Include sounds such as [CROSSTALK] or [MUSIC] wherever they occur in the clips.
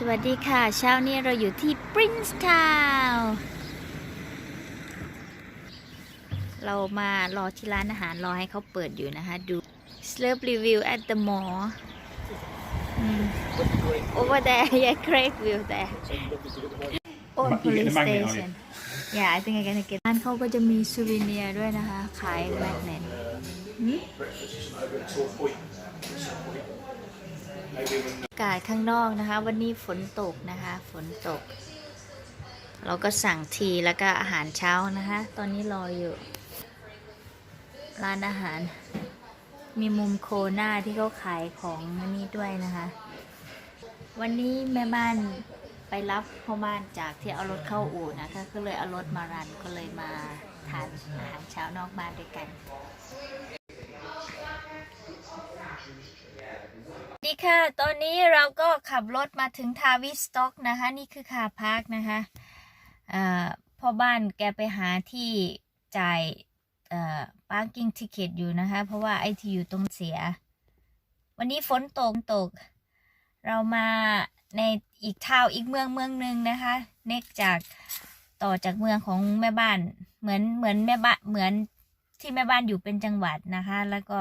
สวัสดีค่ะ เช้านี้เราอยู่ที่ Prince Town เรามารอที่ร้านอาหารรอให้เขาเปิดอยู่นะคะ ดู Slurp review at the mall อืม over there yeah Craig view there oh You get police the magnet, are you? station yeah I think I gonna get ร้านเขาก็จะมีซูวิเนียด้วยนะคะ ขายแมกเนตอา กาศข้างนอกนะคะ วันนี้ฝนตกนะคะ ฝนตก เราก็สั่งทีแล้วก็อาหารเช้านะคะ ตอนนี้รออยู่ ร้านอาหาร มีมุมโคหน้าที่เขาขายของนี่ด้วยนะคะ วันนี้แม่บ้านไปรับพ่อบ้านจากที่เอารถเข้าอู่นะคะ ก็เลยเอารถมารันก็เลยมาทานอาหารเช้านอกบ้านด้วยกัน ดีค่ะ ตอนนี้เราก็ขับรถมาถึงทาวิสต็อกนะคะ นี่คือคาพาร์คนะคะพ่อบ้านแกไปหาที่จ่ายเอ่อ parking ticket อยู่นะคะ เพราะว่าไอที่อยู่ตรงเสีย วันนี้ฝนตกตก เรามาในอีกทาวอีกเมืองเมืองหนึ่งนะคะ เนกจากต่อจากเมืองของแม่บ้าน เหมือนเหมือนแม่บ้านเหมือนที่แม่บ้านอยู่เป็นจังหวัดนะคะ แล้วก็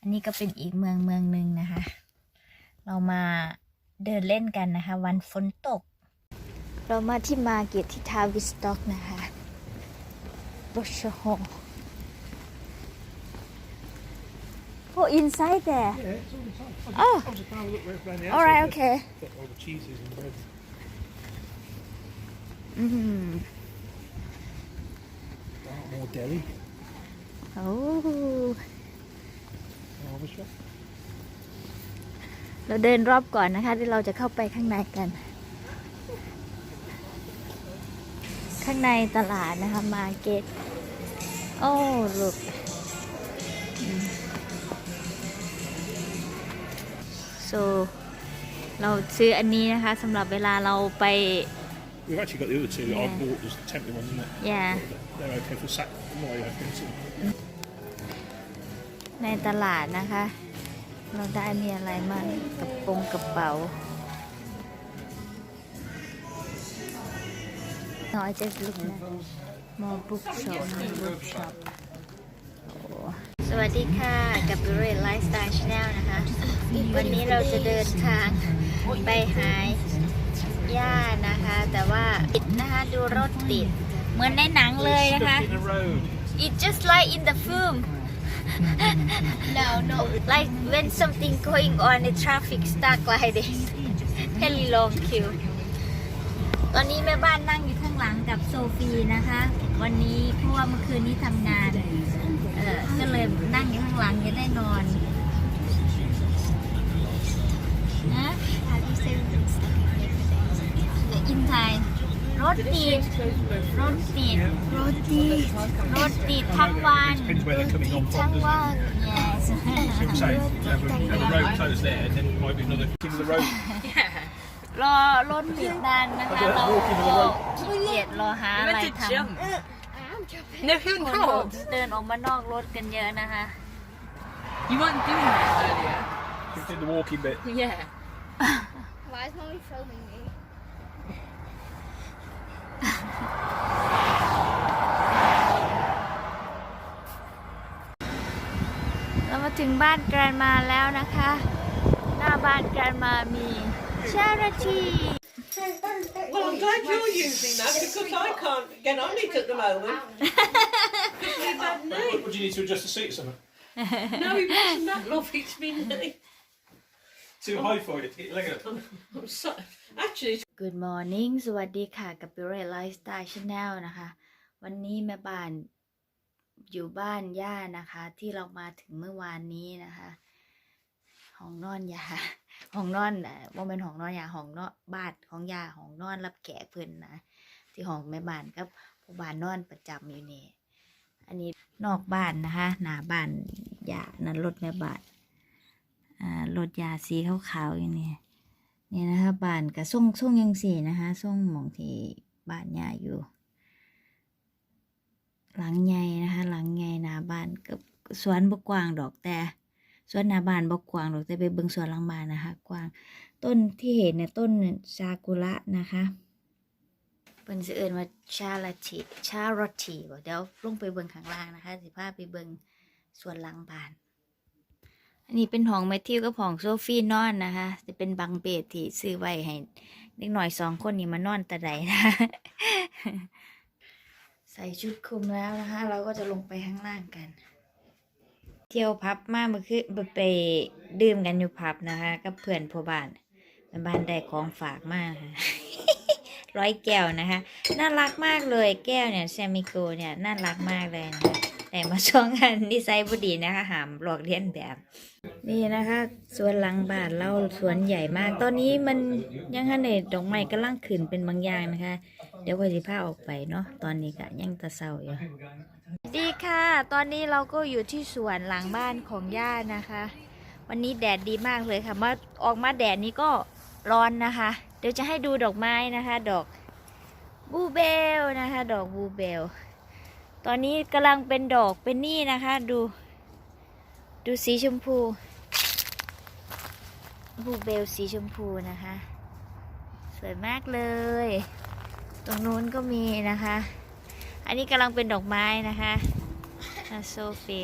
อันนี้ก็เป็นอีกเมืองเมืองหนึ่งนะคะ เรามาเดินเล่นกันนะคะ วันฝนตก เรามาที่มาเก็ตที่ทาวิสต็อกนะคะบชโฮโอ้ inside there Yeah, it's all the time. Oh. I was just having a look around the alright outside, okay Got all the cheeses and bread. อืม More deli. โอ้ Barber shop. เราเดินรอบก่อนนะคะที่เราจะเข้าไปข้างในกัน ข้างในตลาดนะคะมาเก็ตโอ้ลูก so เราซื้ออันนี้นะคะสำหรับเวลาเราไป We've actually got the other two. Yeah. I bought was the temporary ones, isn't it? yeah They're okay for sack. No, yeah, okay, so ในตลาดนะคะ เราได้มีอะไรมางกระโปรงกระเป๋า No I just look at more book shop more book shop สวัสดีค่ะกับ b u r e Lifestyle Channel นะคะ วันนี้เราจะเดินทางไปหาย่านะคะ แต่ว่าติดนะคะดูรถติด เหมือนในหนังเลยนะคะ it just like in the film. No, no. Like when something going on, the traffic stuck like this. Very long queue. ตอนนี้แม่บ้านนั่งอยู่ข้างหลังกับโซฟีนะคะ วันนี้เพราะว่าเมื่อคืนนี้ทำงาน เออก็เลยนั่งอยู่ข้างหลังจะได้นอนนะ How do you say when it's like a paper day? อินไทยรถติด รถติด รถติด รถติดทั้งวัน Depends where they're coming on ทั้ง from, doesn't วัน it? yes So I'm saying, have, a, have the road closed there, and then might be another king of the road. รอรถติดนานนะคะ เราก็ขี้เกียจรอหาอะไรทำ I am jumping. No, you're คน not. เดินออกมานอกรถกันเยอะนะคะ You weren't doing that earlier. We did the walking bit. Yeah. Why is mommy filming me? เรามา ถึงบ้านแกรนมาแล้วนะคะ หน้าบ้านแกรนมามี charity Well, I'm glad you're using that because I can't get on it at the moment. Because we've had no, Would you need to adjust the seat or something? no, it wasn't that love. It's been Too high for you. Get your leg up. I'm so, actually, it's Good morning สวัสดีค่ะ กับ b u r e Lifestyle Channel นะคะ วันนี้แม่บ้าน อยู่บ้านย่านะคะ ที่เรามาถึงเมื่อวานนี้นะคะห้องนอนยาห้องนอนอ่อว่าเป็นห้องนอนยาห้องนอนบ้านของยาห้องนอนรับแขกเพิ่นนะที่ห้องแม่บ้านกับผู้บ้านนอนประจำอยู่นี่อันนี้นอกบ้านนะคะ หน้าบ้านยานั้นรถแม่บ้านอ่ารถยาสีขาวๆอยู่นี่นี่นะคะบ้านกับส่งส่งยังสีนะคะส่งหมองที่บ้านยาอยู่ หลังใหญ่นะคะ หลังใหญ่หน้าบ้านกับสวนบกกว้างดอกแต่สวนหน้าบ้านบกกว้างดอกแต่ไปเบิ่งสวนหลังบ้านนะคะ กว้าง ต้นที่เห็นเนี่ยต้นซากุระนะคะเป็นสิเอิญว่าชาลาติชารติบอกเดี๋ยวลงไปเบิงข้างล่างนะคะ สิพาไปเบิงสวนหลังบ้าน อันนี้เป็นของแมทธิวกับของโซฟี่นอนนะคะ จะเป็นบังเบดที่ซื้อไว้ให้เด็กหน่อยสองคนนี้มานอนต่ใดนะ ใส่ชุดคลุมแล้วนะคะ เราก็จะลงไปข้างล่างกัน เที่ยวพับมาเมื่อคืนไปดื่มกันอยู่พับนะคะกับเพื่อนพ่อบ้านแม่บ้านได้ของฝากมากค่ะร้อยแก้วนะคะ น่ารักมากเลยแก้วเนี่ยแซมิโกเนี่ยน่ารักมากเลยนะคะแต่มาช่องกันนิสัยบุดีนะคะหามหลอกเลียนแบบ นี่นะคะสวนหลังบ้านเราสวนใหญ่มาก ตอนนี้มันยังฮันเนดอกไม้กำลังขึ้นเป็นบางอย่างนะคะ เดี๋ยวค่อยสิพาออกไปเนาะตอนนี้ก็ยังตะเศร้าอยู่ดีค่ะ ตอนนี้เราก็อยู่ที่สวนหลังบ้านของย่านะคะ วันนี้แดดดีมากเลยค่ะมาออกมาแดดนี้ก็ร้อนนะคะ เดี๋ยวจะให้ดูดอกไม้นะคะ ดอกบูเบลนะคะ ดอกบูเบล ตอนนี้กำลังเป็นดอกเป็นนี่นะคะ ดู ดูสีชมพูบูเบลสีชมพูนะคะ สวยมากเลย ตรงนู้นก็มีนะคะ อันนี้กำลังเป็นดอกไม้นะคะอะโซฟี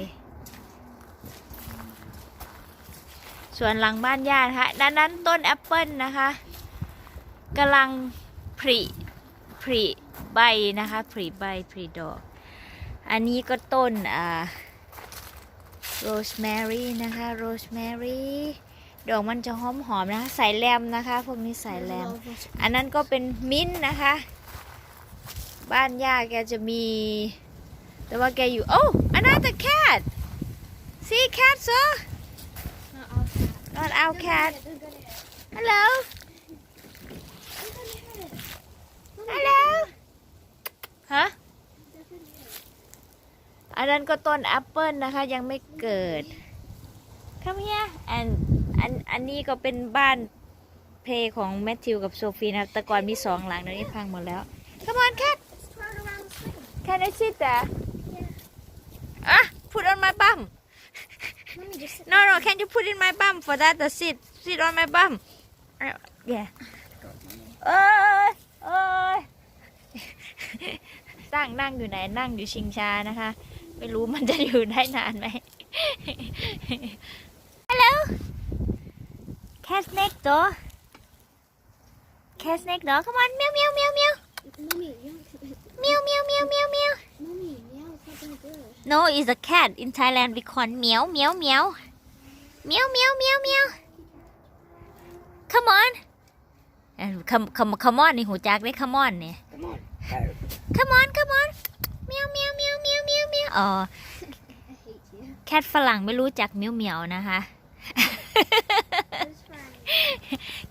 ส่วนหลังบ้านญาตินะคะด้านนั้นต้นแอปเปิลนะคะกำลังผลิผลิใบนะคะผลิใบผลิดอก อันนี้ก็ต้นอ่าโรสแมรี่นะคะโรสแมรี่ดอกมันจะหอมหอมๆนะคะใส่แรมนะคะ พวกนี้ใส่แรม อันนั้นก็เป็นมิ้นท์นะคะ บ้านย่าแกจะมี แต่ว่าแกอยู่ โอ้ another cat see cat sir not our cat hello hello ฮะอันนั้นก็ต้นแอปเปิลนะคะ ยังไม่เกิด come here and อันอันนี้ก็เป็นบ้านเพลงของแมทธิวกับโซฟีนะแต่ก่อนมีสองหลังเดี๋ยวนี้พังหมดแล้ว come on cat Turn around the thing. Can I sit there? Ah, put on my bum. Let me just sit No, no, can you put in my bum for that? The sit, sit on my bum. Uh, yeah. เอ้ยเอ้ยสร้างนั่งอยู่ไหนนั่งอยู่ชิงชานะคะ ไม่รู้มันจะอยู่ได้นานไหม Hello Cat next door Cat next door come on meow meow meow meow Mommy, yeah. meow meow meow meow meow Mommy, yeah, it's not gonna good. No, it's a cat. In Thailand, we call meow, meow, meow. Meow, meow, meow, meow. Come on. เอ้ย come come come on นี่หูจักได้ come on เนี่ย come on come on meow meow meow meow meow meow อ๋อ I hate you. แคทฝรั่งไม่รู้จักเมียวเมียวนะคะ It's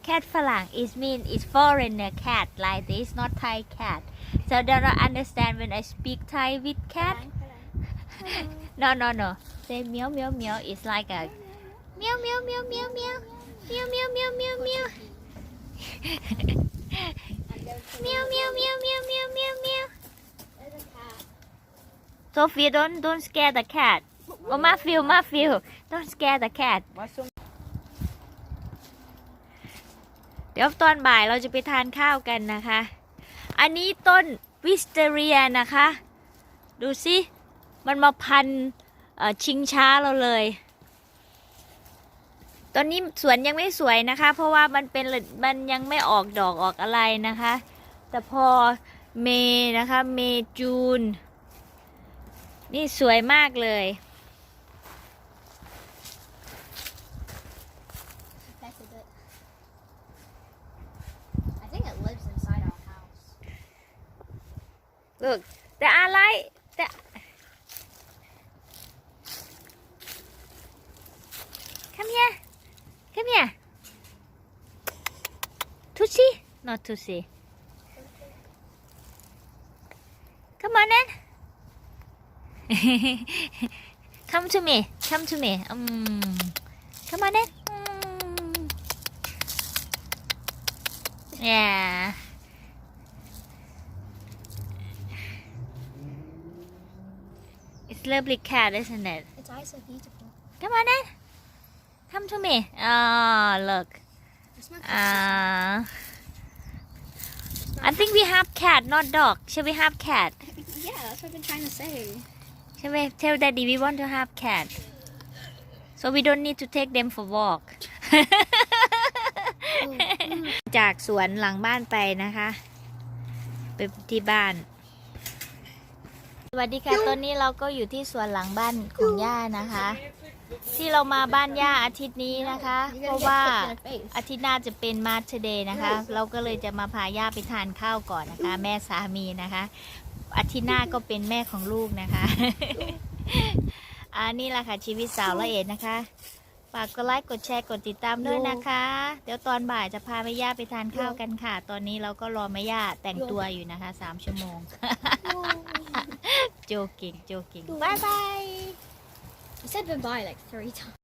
cat falang is mean is foreigner cat like this not Thai cat so they don't understand when I speak Thai with cat no no no say meow meow meow is like a meow meow meow meow meow meow meow meow meow meow meow meow meow meow meow meow meow Sophia don't don't scare the cat oh my feel my feel don't scare the cat ดี๋ยวตอนบ่ายเราจะไปทานข้าวกันนะคะ อันนี้ต้นวิสเตเรียนะคะ ดูสิ มันมาพันชิงช้าเราเลย ตอนนี้สวนยังไม่สวยนะคะ เพราะว่ามันเป็นมันยังไม่ออกดอกออกอะไรนะคะ แต่พอเมย์นะคะ เมย์จูน นี่สวยมากเลย Look, the I like the Come here. Come here. Tussie? Not Tussie. Come on then. [LAUGHS] Come to me. Come to me. Um, come on then. Mm. Yeah. Lovely cat, isn't it? Its eyes so beautiful. Come on then. Come to me. Oh, look. This one Uh, I think we have cat, not dog. Shall we have cat? Yeah, that's what I've been trying to say. Shall we tell daddy we want to have cat? So we don't need to take them for walk. จากสวนหลังบ้านไปนะคะ ไปที่บ้าน สวัสดีค่ะตอนนี้เราก็อยู่ที่สวนหลังบ้านของย่านะคะ ที่เรามาบ้านย่าอาทิตย์นี้นะคะ You're เพ gonna ราะ get ว่า kicked in the face. อาทิตย์หน้าจะเป็นมาร์ h เดย์นะคะ เราก็เลยจะมาพาย่าไปทานข้าวก่อนนะคะ แม่สามีนะคะ อาทิตย์หน้าก็เป็นแม่ของลูกนะคะ อันนี้แหละค่ะชีวิตสาวละเอ็ดนะคะฝากกดไลค์กดแชร์กดติดตามด้วยนะคะ เดี๋ยวตอนบ่ายจะพาแม่ย่าไปทานข้าวกันค่ะ ตอนนี้เราก็รอแม่ย่าแต่งตัวอยู่นะคะสามชั่วโมง โจเก่งโจเก่งบายบาย You said goodbye like three times.